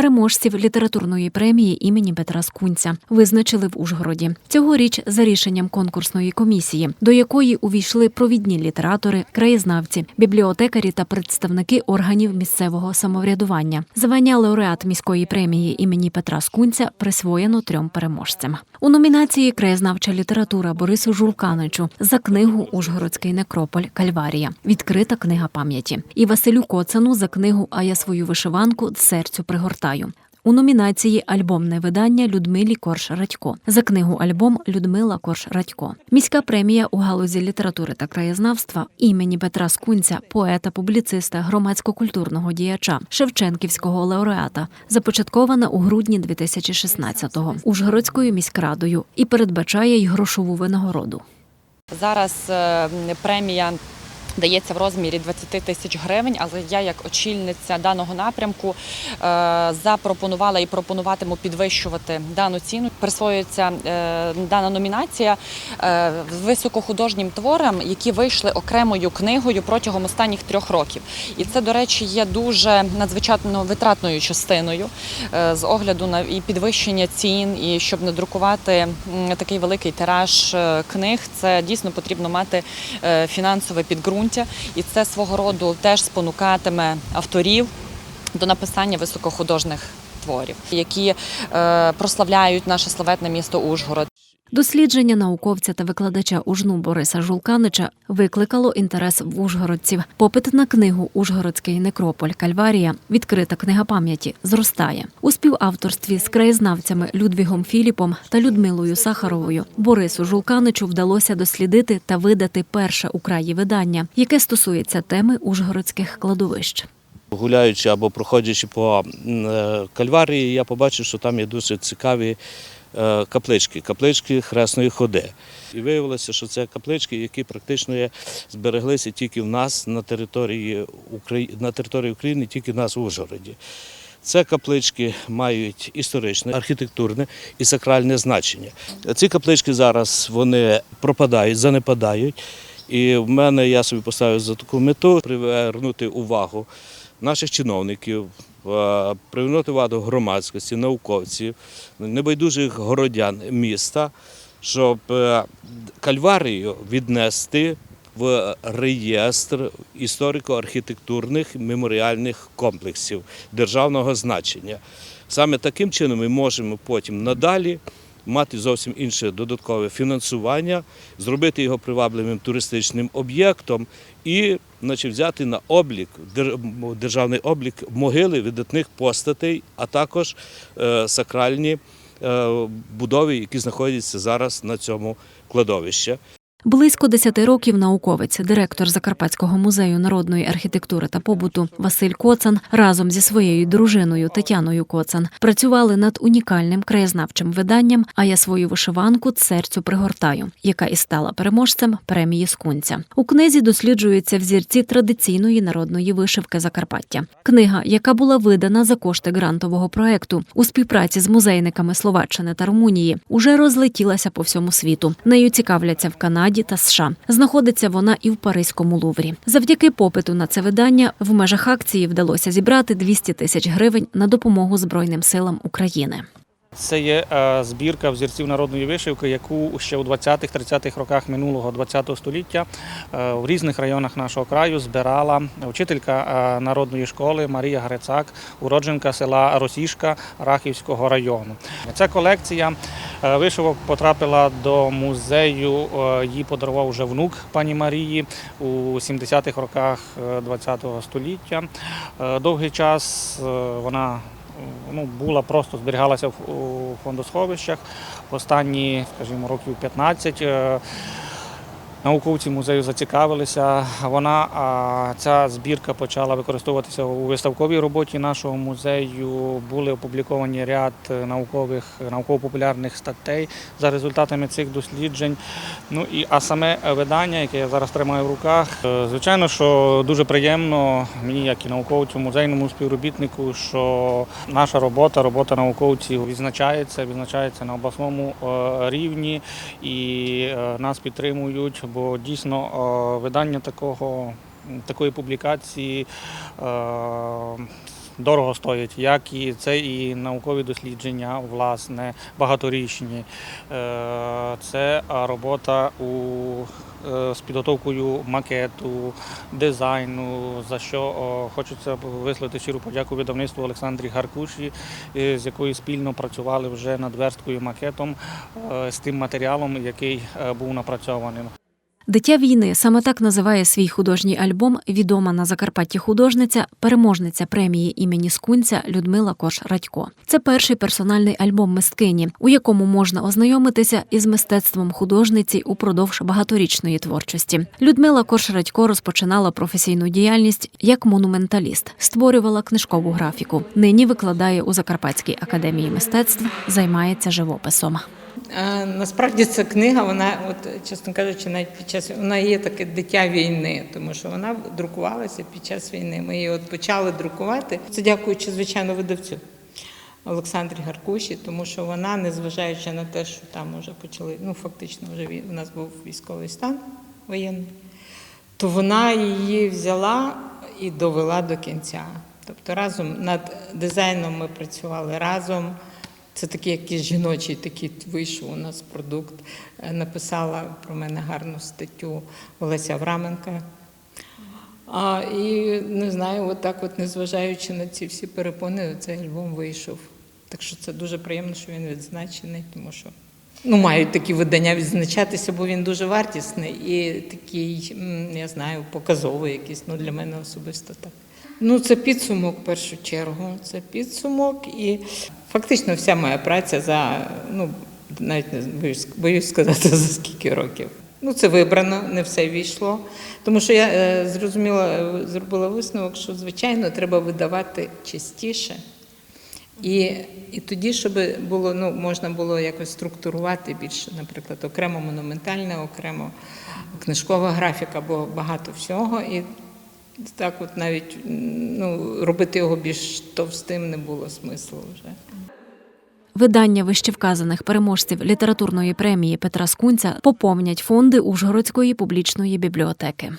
переможців літературної премії імені Петра Скунця визначили в Ужгороді. Цьогоріч за рішенням конкурсної комісії, до якої увійшли провідні літератори, краєзнавці, бібліотекарі та представники органів місцевого самоврядування. Звання лауреат міської премії імені Петра Скунця присвоєно трьом переможцям. У номінації Краєзнавча література Борису Жулканичу за книгу Ужгородський некрополь Кальварія. Відкрита книга пам'яті. І Василю Коцану за книгу А я свою вишиванку серцю пригортаю. У номінації Альбомне видання Людмилі Корж Радько за книгу Альбом Людмила Корж Радько. Міська премія у галузі літератури та краєзнавства імені Петра Скунця, поета, публіциста, громадсько-культурного діяча, Шевченківського лауреата, започаткована у грудні 2016-го Ужгородською міськрадою і передбачає й грошову винагороду. Зараз е, премія дається в розмірі 20 тисяч гривень, але я як очільниця даного напрямку е, запропонувала і пропонуватиму підвищувати дану ціну. Присвоюється е, дана номінація е, високохудожнім творам, які вийшли окремою книгою протягом останніх трьох років. І це, до речі, є дуже надзвичайно витратною частиною з огляду на і підвищення цін, і щоб не друкувати такий великий тираж книг, це дійсно потрібно мати фінансове підґрунтя, і це свого роду теж спонукатиме авторів до написання високохудожних творів, які е, прославляють наше славетне місто Ужгород. Дослідження науковця та викладача ужну Бориса Жулканича викликало інтерес в ужгородців. Попит на книгу Ужгородський некрополь Кальварія відкрита книга пам'яті зростає у співавторстві з краєзнавцями Людвігом Філіпом та Людмилою Сахаровою. Борису Жулканичу вдалося дослідити та видати перше у краї видання, яке стосується теми ужгородських кладовищ. Гуляючи або проходячи по е, кальварії, я побачив, що там є дуже цікаві каплички, каплички хресної ходи. І виявилося, що це каплички, які практично збереглися тільки в нас на території України, на території України, тільки в нас в Ужгороді. Це каплички мають історичне, архітектурне і сакральне значення. Ці каплички зараз вони пропадають, занепадають. І в мене я собі поставив за таку мету привернути увагу наших чиновників, привернути увагу громадськості, науковців, небайдужих городян міста, щоб е, кальварію віднести в реєстр історико-архітектурних меморіальних комплексів державного значення. Саме таким чином ми можемо потім надалі мати зовсім інше додаткове фінансування, зробити його привабливим туристичним об'єктом і значить, взяти на облік державний облік могили видатних постатей, а також е, сакральні е, будови, які знаходяться зараз на цьому кладовищі. Близько 10 років науковець, директор Закарпатського музею народної архітектури та побуту Василь Коцан разом зі своєю дружиною Тетяною Коцан працювали над унікальним краєзнавчим виданням А я свою вишиванку серцю пригортаю, яка і стала переможцем премії Скунця. У книзі досліджуються взірці традиційної народної вишивки Закарпаття. Книга, яка була видана за кошти грантового проекту у співпраці з музейниками Словаччини та Румунії, уже розлетілася по всьому світу. Нею цікавляться в Канаді та США. Знаходиться вона і в Паризькому Луврі. Завдяки попиту на це видання в межах акції вдалося зібрати 200 тисяч гривень на допомогу Збройним силам України. Це є е, збірка взірців народної вишивки, яку ще у 20-30-х роках минулого ХХ століття е, в різних районах нашого краю збирала вчителька е, народної школи Марія Грицак, уродженка села Росішка Рахівського району. Ця колекція вишивок потрапила до музею. Її подарував вже внук пані Марії у 70-х роках ХХ століття. Довгий час вона ну, була просто зберігалася в фондосховищах. Останні, скажімо, років 15 е, науковці музею зацікавилися. Вона ця збірка почала використовуватися у виставковій роботі нашого музею. Були опубліковані ряд наукових науково-популярних статей за результатами цих досліджень. Ну і а саме видання, яке я зараз тримаю в руках, е, звичайно, що дуже приємно мені, як і науковцю, музейному співробітнику, що наша робота, робота науковців відзначається, відзначається на обласному е, рівні і е, нас підтримують, бо дійсно видання такого. Такої публікації дорого стоять, як і це і наукові дослідження, власне, багаторічні. Е, Це робота у е, з підготовкою макету, дизайну, за що хочеться висловити щиру подяку видавництву Олександрі Гаркуші, е, з якою спільно працювали вже над версткою макетом з тим матеріалом, який був напрацьований. Дитя війни саме так називає свій художній альбом відома на Закарпатті художниця, переможниця премії імені Скунця Людмила Кош Радько. Це перший персональний альбом мисткині, у якому можна ознайомитися із мистецтвом художниці упродовж багаторічної творчості. Людмила Кош Радько розпочинала професійну діяльність як монументаліст, створювала книжкову графіку. Нині викладає у Закарпатській академії мистецтв, займається живописом. Насправді ця книга, вона, от чесно кажучи, навіть під час вона є таке дитя війни, тому що вона друкувалася під час війни. Ми її от почали друкувати. Це дякуючи, звичайно, видавцю Олександрі Гаркуші, тому що вона, незважаючи на те, що там вже почали, ну фактично, вже у нас був військовий стан воєнний, то вона її взяла і довела до кінця. Тобто разом над дизайном ми працювали разом. Це такий якийсь жіночий такий вийшов у нас продукт. Е, Написала про мене гарну статтю Олеся Авраменка. А, і не знаю, отак, от, незважаючи на ці всі перепони, цей альбом вийшов. Так що це дуже приємно, що він відзначений, тому що ну, мають такі видання відзначатися, бо він дуже вартісний і такий, я знаю, показовий якийсь, ну для мене особисто так. Ну, це підсумок в першу чергу. Це підсумок і фактично вся моя праця за, ну, навіть не боюсь, боюсь сказати, за скільки років. Ну, це вибрано, не все війшло. Тому що я е, зрозуміла, е, зробила висновок, що, звичайно, треба видавати частіше. І, і тоді, щоб було, ну, можна було якось структурувати більше, наприклад, окремо монументальне, окремо книжкова графіка, бо багато всього. І так от навіть ну, робити його більш товстим не було смислу вже. Видання вищевказаних переможців літературної премії Петра Скунця поповнять фонди Ужгородської публічної бібліотеки.